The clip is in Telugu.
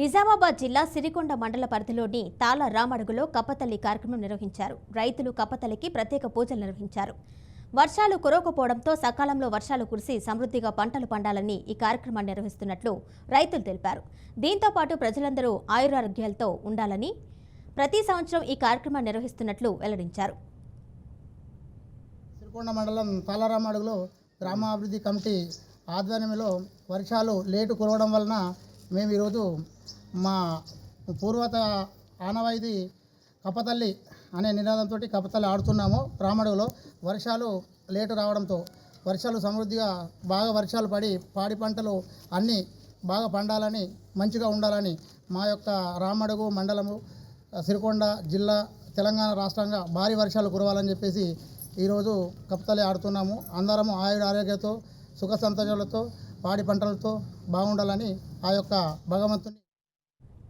నిజామాబాద్ జిల్లా సిరికొండ మండల పరిధిలోని తాళ రామడుగులో కప్పతల్లి కార్యక్రమం నిర్వహించారు. రైతులు కప్పతల్లికి ప్రత్యేక పూజలు నిర్వహించారు. వర్షాలు కురవకపోవడంతో సకాలంలో వర్షాలు కురిసి సమృద్ధిగా పంటలు పండాలని ఈ కార్యక్రమాన్ని నిర్వహిస్తున్నట్లు రైతులు తెలిపారు. దీంతో పాటు ప్రజలందరూ ఆయురారోగ్యాలతో ఉండాలని ప్రతి సంవత్సరం ఈ కార్యక్రమాన్ని నిర్వహిస్తున్నట్లు వెల్లడించారు. సిరికొండ మండలం తాళరామడుగులో గ్రామాభివృద్ధి కమిటీ ఆధ్వర్యంలో వర్షాలు లేటు కురవడం వలన మేము ఈరోజు మా పూర్వత ఆనవాయితీ కపతల్లి అనే నినాదంతో కపతల్లి ఆడుతున్నాము రామడుగులో. వర్షాలు లేటు రావడంతో వర్షాలు సమృద్ధిగా బాగా వర్షాలు పడి పాడి పంటలు అన్నీ బాగా పండాలని మంచిగా ఉండాలని మా యొక్క రామడుగు మండలము సిరికొండ జిల్లా తెలంగాణ రాష్ట్రంగా భారీ వర్షాలు కురవాలని చెప్పేసి ఈరోజు కప్తలే ఆడుతున్నాము. అందరము ఆయుర ఆరోగ్యతో సుఖ సంతోషాలతో పాడి పంటలతో బాగుండాలని ఆ యొక్క భగవంతుని